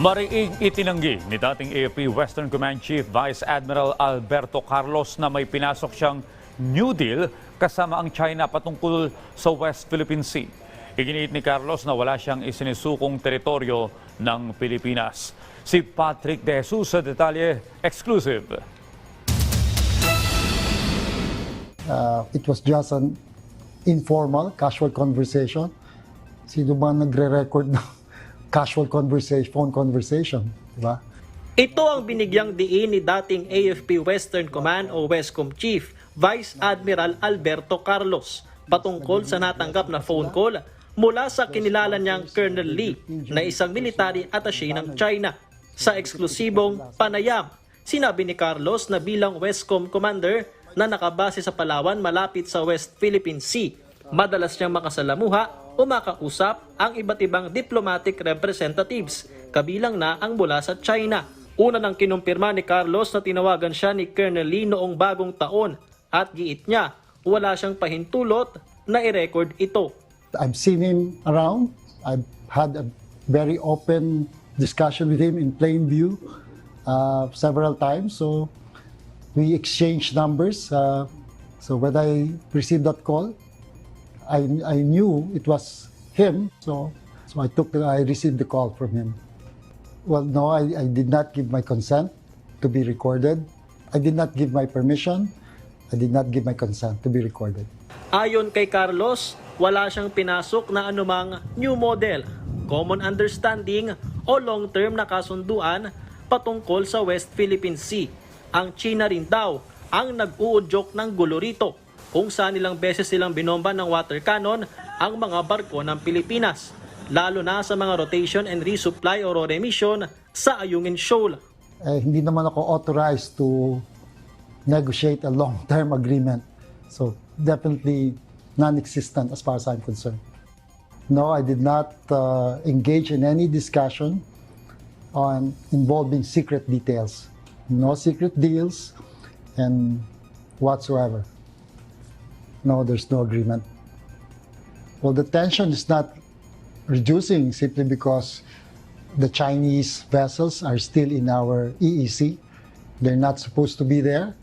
Mariing itinanggi ni dating AFP Western Command Chief Vice Admiral Alberto Carlos na may pinasok siyang New Deal kasama ang China patungkol sa West Philippine Sea. Iginiit ni Carlos na wala siyang isinisukong teritoryo ng Pilipinas. Si Patrick De Jesus sa detalye exclusive. Uh, it was just an informal, casual conversation. Sino ba nagre-record ng casual conversation, phone conversation? Diba? Ito ang binigyang diin ni dating AFP Western Command o Westcom Chief Vice Admiral Alberto Carlos patungkol sa natanggap na phone call mula sa kinilala niyang Colonel Lee na isang military attaché ng China. Sa eksklusibong panayam, sinabi ni Carlos na bilang Westcom Commander na nakabase sa Palawan malapit sa West Philippine Sea, madalas niyang makasalamuha o makausap ang iba't ibang diplomatic representatives, kabilang na ang mula sa China. Una nang kinumpirma ni Carlos na tinawagan siya ni Colonel Lee noong bagong taon at giit niya wala siyang pahintulot na i-record ito. I've seen him around. I've had a very open discussion with him in plain view uh, several times. So we exchanged numbers. Uh, so when I received that call, I, I knew it was him. So, so I took the, I received the call from him. Well, no, I, I did not give my consent to be recorded. I did not give my permission. I did not give my consent to be recorded. Ayon kay Carlos, wala siyang pinasok na anumang new model, common understanding o long-term na kasunduan patungkol sa West Philippine Sea. Ang China rin daw ang nag-uudyok ng gulo rito kung saan ilang beses silang binomba ng water cannon ang mga barko ng Pilipinas, lalo na sa mga rotation and resupply o remission sa Ayungin Shoal. eh, hindi naman ako authorized to negotiate a long-term agreement. So definitely non-existent as far as I'm concerned. No, I did not uh, engage in any discussion on involving secret details. No secret deals and whatsoever. No, there's no agreement. Well, the tension is not reducing simply because the Chinese vessels are still in our EEC. They're not supposed to be there.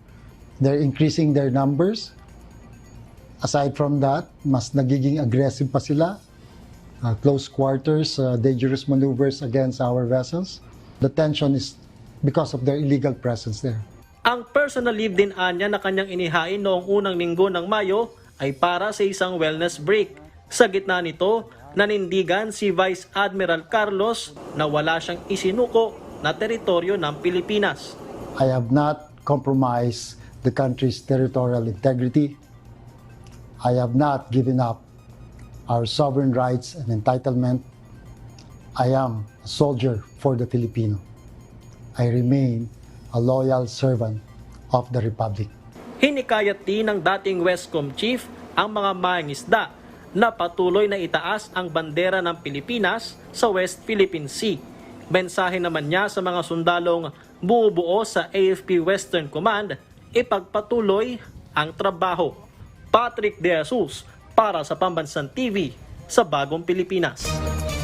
They're increasing their numbers. Aside from that, mas nagiging aggressive pa sila. Uh, close quarters, uh, dangerous maneuvers against our vessels. The tension is because of their illegal presence there. Ang personal leave din anya na kanyang inihain noong unang linggo ng Mayo ay para sa isang wellness break. Sa gitna nito, nanindigan si Vice Admiral Carlos na wala siyang isinuko na teritoryo ng Pilipinas. I have not compromised the country's territorial integrity. I have not given up our sovereign rights and entitlement. I am a soldier for the Filipino. I remain a loyal servant of the Republic. Hinikayat din ng dating Westcom Chief ang mga mangisda na patuloy na itaas ang bandera ng Pilipinas sa West Philippine Sea. Mensahe naman niya sa mga sundalong bumubuo sa AFP Western Command, ipagpatuloy ang trabaho. Patrick De Jesus para sa Pambansang TV sa Bagong Pilipinas.